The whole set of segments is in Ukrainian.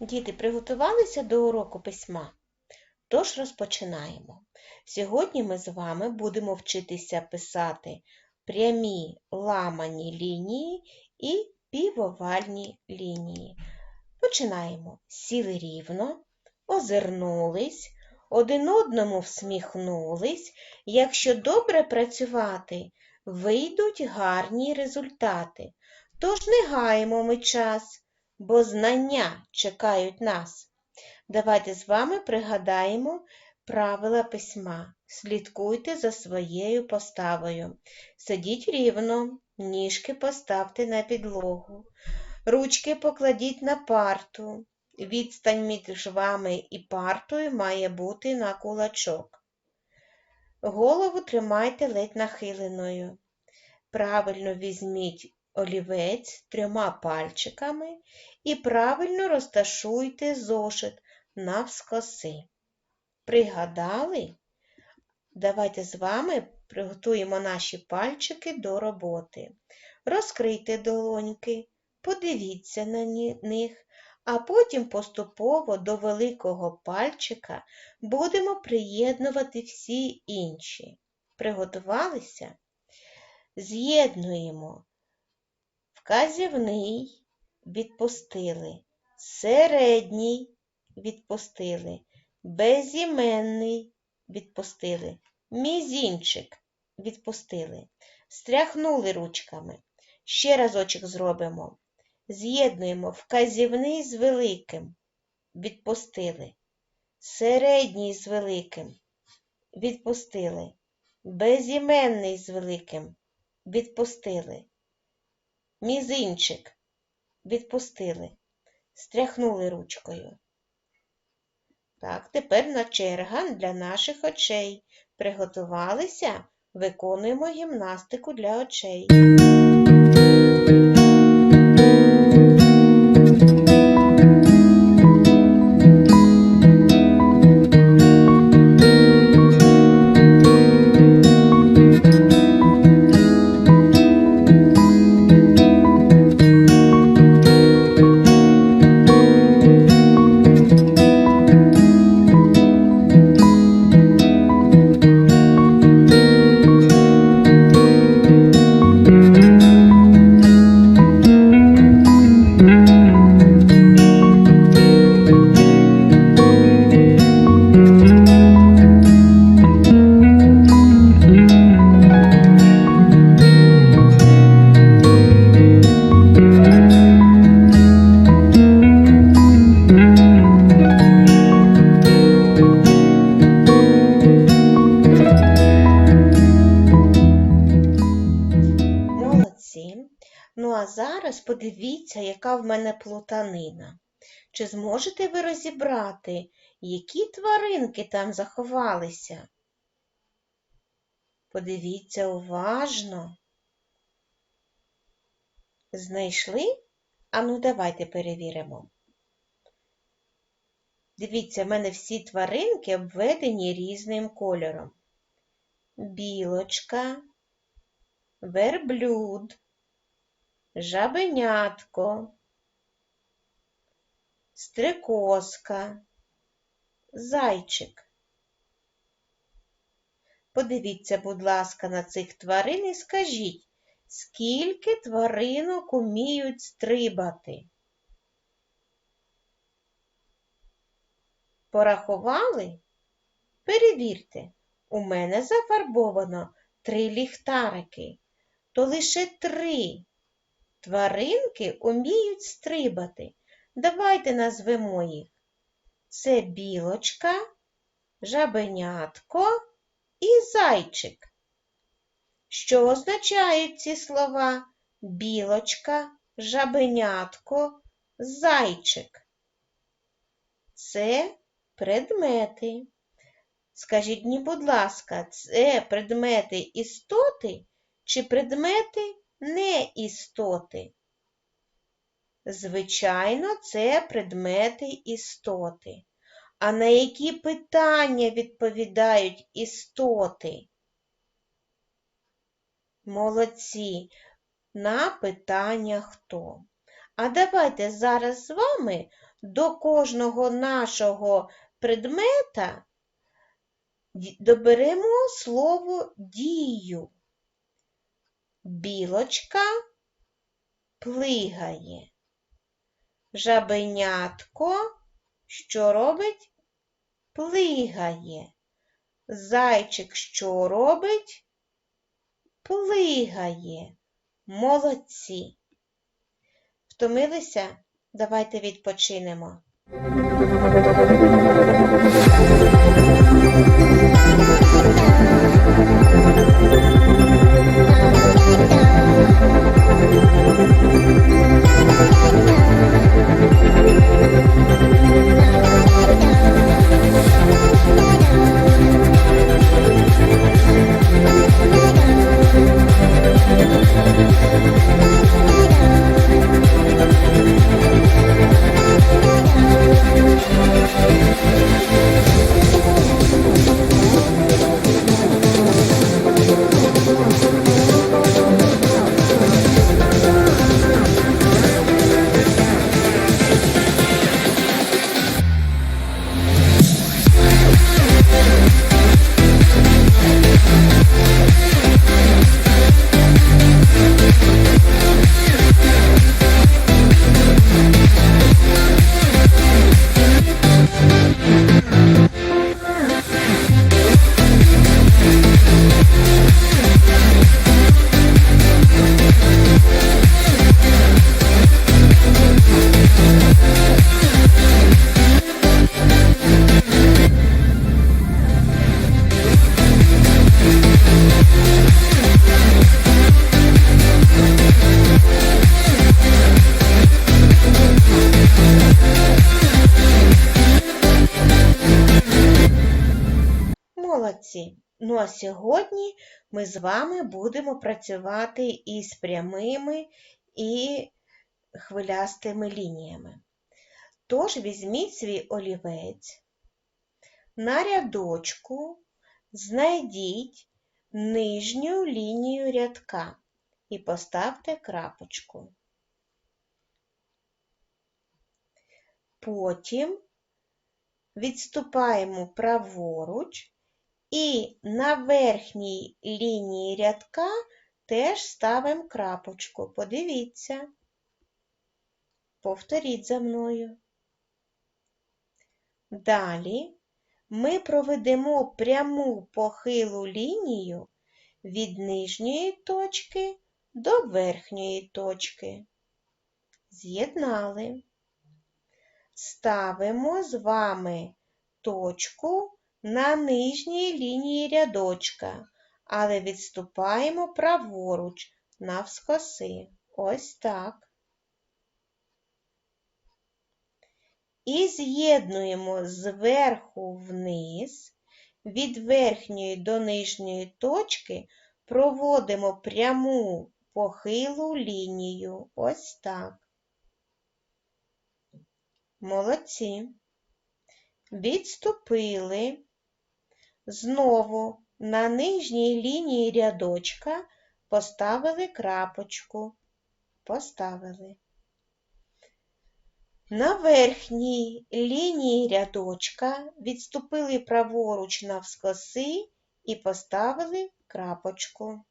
Діти приготувалися до уроку письма? Тож розпочинаємо. Сьогодні ми з вами будемо вчитися писати прямі ламані лінії і півовальні лінії. Починаємо. Сіли рівно, озирнулись, один одному всміхнулись. Якщо добре працювати, вийдуть гарні результати. Тож не гаємо ми час бо знання чекають нас. Давайте з вами пригадаємо правила письма. Слідкуйте за своєю поставою. Сидіть рівно, ніжки поставте на підлогу, ручки покладіть на парту. Відстань між вами і партою має бути на кулачок. Голову тримайте ледь нахиленою. Правильно візьміть олівець трьома пальчиками і правильно розташуйте зошит навскоси. Пригадали? Давайте з вами приготуємо наші пальчики до роботи. Розкрийте долоньки, подивіться на них, а потім поступово до великого пальчика будемо приєднувати всі інші. Приготувалися? З'єднуємо Вказівний відпустили, середній відпустили, безіменний відпустили, мізінчик відпустили, стряхнули ручками. Ще разочок зробимо. З'єднуємо. Вказівний з великим, відпустили, середній з великим, відпустили, безіменний з великим, відпустили. Мізинчик відпустили, стряхнули ручкою. Так, тепер на черга для наших очей. Приготувалися, виконуємо гімнастику для очей. Зараз подивіться, яка в мене плутанина. Чи зможете ви розібрати, які тваринки там заховалися? Подивіться уважно. Знайшли? Ану, давайте перевіримо. Дивіться, в мене всі тваринки обведені різним кольором. Білочка, верблюд, жабенятко, стрикоска, зайчик. Подивіться, будь ласка, на цих тварин і скажіть, скільки тваринок уміють стрибати? Порахували? Перевірте, у мене зафарбовано три ліхтарики, то лише три Тваринки уміють стрибати. Давайте назвемо їх. Це білочка, жабенятко і зайчик. Що означають ці слова білочка, жабенятко, зайчик? Це предмети. Скажіть мені, будь ласка, це предмети істоти чи предмети не істоти. Звичайно, це предмети істоти. А на які питання відповідають істоти? Молодці. На питання хто? А давайте зараз з вами до кожного нашого предмета доберемо слово дію. Білочка плигає. Жабенятко, що робить? Плигає. Зайчик що робить? Плигає. Молодці. Втомилися? Давайте відпочинемо. Молодці! Ну а сьогодні ми з вами будемо працювати із прямими і хвилястими лініями. Тож візьміть свій олівець, на рядочку знайдіть нижню лінію рядка і поставте крапочку. Потім відступаємо праворуч і на верхній лінії рядка теж ставимо крапочку. Подивіться. Повторіть за мною. Далі ми проведемо пряму похилу лінію від нижньої точки до верхньої точки. З'єднали. Ставимо з вами точку на нижній лінії рядочка, але відступаємо праворуч навскоси. Ось так. І з'єднуємо зверху вниз, від верхньої до нижньої точки проводимо пряму похилу лінію. Ось так. Молодці. Відступили. Знову на нижній лінії рядочка поставили крапочку. Поставили. На верхній лінії рядочка відступили праворуч навскоси і поставили крапочку.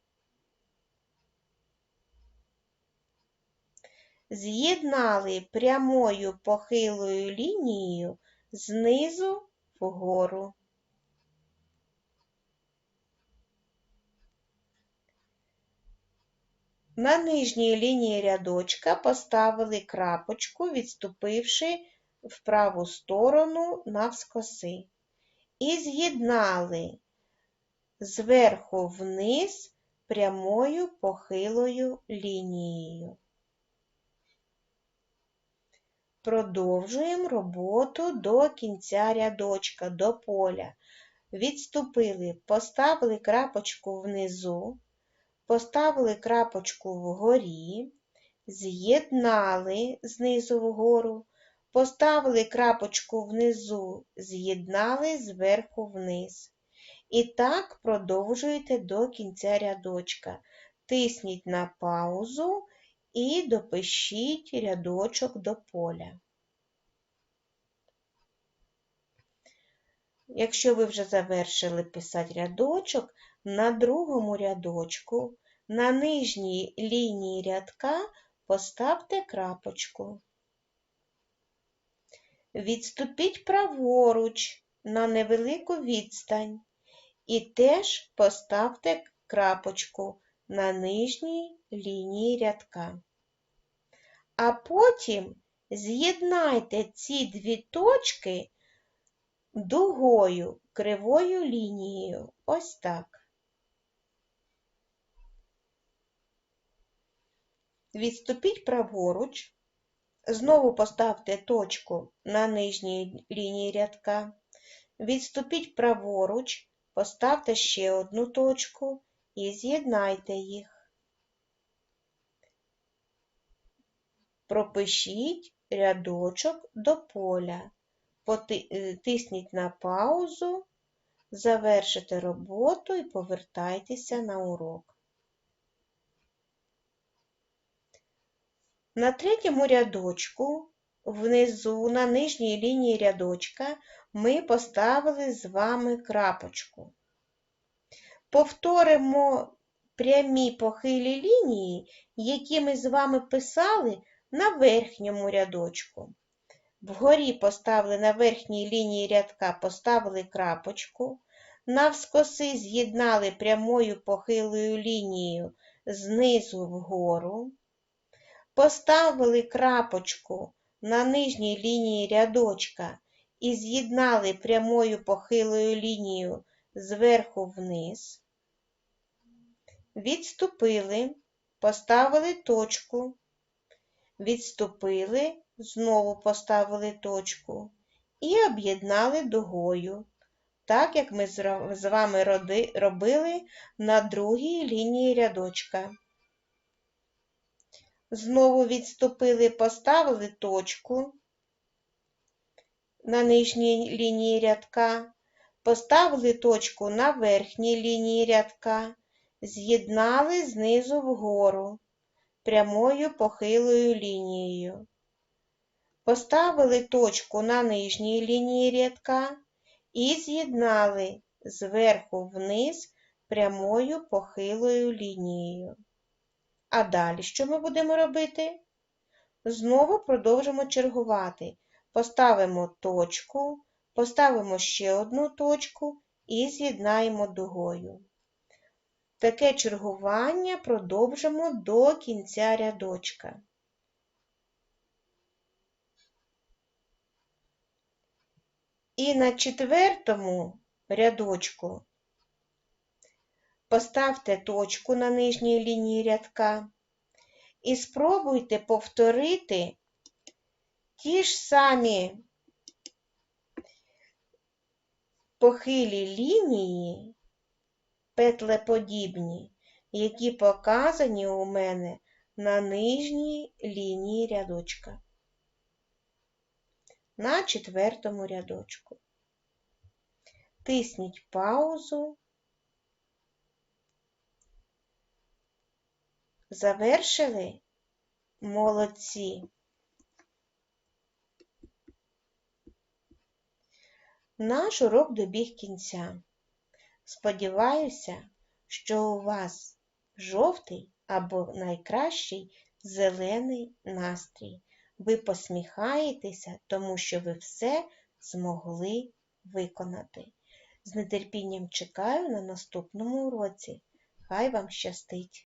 З'єднали прямою похилою лінією знизу вгору. На нижній лінії рядочка поставили крапочку, відступивши в праву сторону навскоси. І з'єднали зверху вниз прямою похилою лінією. Продовжуємо роботу до кінця рядочка, до поля. Відступили, поставили крапочку внизу, Поставили крапочку вгорі, з'єднали знизу вгору, поставили крапочку внизу, з'єднали зверху вниз. І так продовжуєте до кінця рядочка. Тисніть на паузу і допишіть рядочок до поля. Якщо ви вже завершили писати рядочок, на другому рядочку на нижній лінії рядка поставте крапочку. Відступіть праворуч на невелику відстань і теж поставте крапочку на нижній лінії рядка. А потім з'єднайте ці дві точки дугою, кривою лінією. Ось так. Відступіть праворуч, знову поставте точку на нижній лінії рядка. Відступіть праворуч, поставте ще одну точку і з'єднайте їх. Пропишіть рядочок до поля. Поти- Тисніть на паузу, завершите роботу і повертайтеся на урок. На третьому рядочку внизу на нижній лінії рядочка ми поставили з вами крапочку. Повторимо прямі похилі лінії, які ми з вами писали на верхньому рядочку. Вгорі поставили на верхній лінії рядка поставили крапочку, навскоси з'єднали прямою похилою лінією знизу вгору, поставили крапочку на нижній лінії рядочка і з'єднали прямою похилою лінією зверху вниз, відступили, поставили точку, відступили, знову поставили точку і об'єднали дугою, так як ми з вами робили на другій лінії рядочка. Знову відступили, поставили точку на нижній лінії рядка, поставили точку на верхній лінії рядка, з'єднали знизу вгору прямою похилою лінією. Поставили точку на нижній лінії рядка і з'єднали зверху вниз прямою похилою лінією. А далі що ми будемо робити? Знову продовжимо чергувати. Поставимо точку, поставимо ще одну точку і з'єднаємо дугою. Таке чергування продовжимо до кінця рядочка. І на четвертому рядочку поставте точку на нижній лінії рядка і спробуйте повторити ті ж самі похилі лінії, петлеподібні, які показані у мене на нижній лінії рядочка. На четвертому рядочку. Тисніть паузу. Завершили? Молодці. Наш урок добіг кінця. Сподіваюся, що у вас жовтий або найкращий зелений настрій. Ви посміхаєтеся, тому що ви все змогли виконати. З нетерпінням чекаю на наступному уроці. Хай вам щастить!